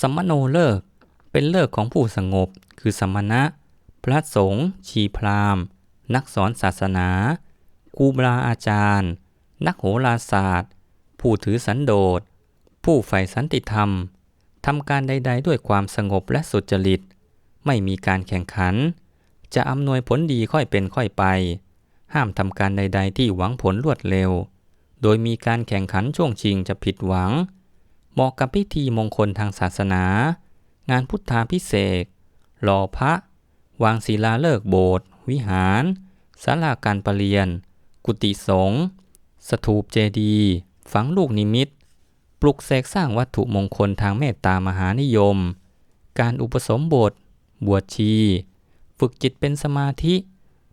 สัมมโนเลิก เป็นเลิกของผู้สงบ คือสมณะ พระสงฆ์ชีพราหมณ์ นักสอนศาสนาครูบาอาจารย์ นักโหราศาสตร์ ผู้ถือสันโดษ ผู้ใฝ่สันติธรรม ทำการใด ๆ ด้วยความสงบและสุจริต ไม่มีการแข่งขัน จะอำนวยผลดีค่อยเป็นค่อยไป ห้ามทำการใด ๆ ที่หวังผลรวดเร็ว โดยมีการแข่งขันช่วงชิงจะผิดหวัง เหมาะกับพิธีมงคลทางศาสนา งานพุทธาพิเศษหล่อพระ วางศิลาฤกษ์โบสถ์วิหารศาลาการประเรียน กุฏิสงฆ์สถูปเจดีย์ฝังลูกนิมิต ปลุกเสกสร้างวัตถุมงคลทางเมตตามหานิยม การอุปสมบท บวชชี ฝึกจิตเป็นสมาธิ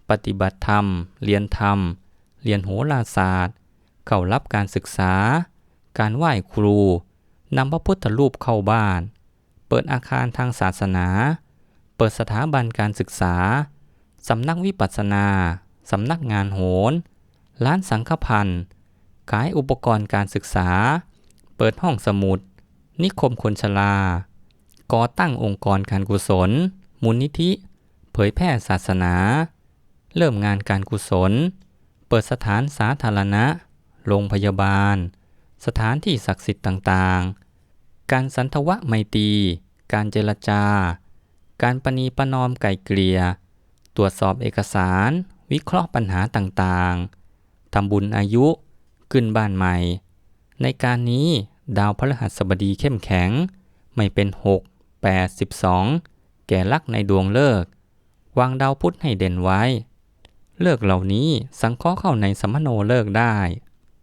ปฏิบัติธรรม เรียนธรรม เรียนโหราศาสตร์ เข้ารับการศึกษา การไหว้ครู นำพระพุทธรูปเข้าบ้าน เปิดอาคารทางศาสนา เปิดสถาบันการศึกษา สำนักวิปัสสนา สำนักงานโหรร้านสังฆพันธ์ ขายอุปกรณ์การศึกษา เปิดห้องสมุด นิคมคนชรา ก่อตั้งองค์กรการกุศล มูลนิธิ เผยแพร่ศาสนา เริ่มงานการกุศล เปิดสถานสาธารณะ โรงพยาบาล สถานที่ศักดิ์สิทธิ์ต่างๆ การสันทวะไมตรีการเจรจา การประนีประนอมไก่เกลี่ย ตรวจสอบเอกสาร วิเคราะห์ปัญหาต่างๆ ทำบุญอายุ ขึ้นบ้านใหม่ ในการนี้ดาวพฤหัสบดีเข้มแข็ง ไม่เป็น 6 8 12 แก่ลักในดวงเลิก วางดาวพุธให้เด่นไว้ เลิกเหล่านี้สังเคราะห์เข้าในสมโนเลิกได้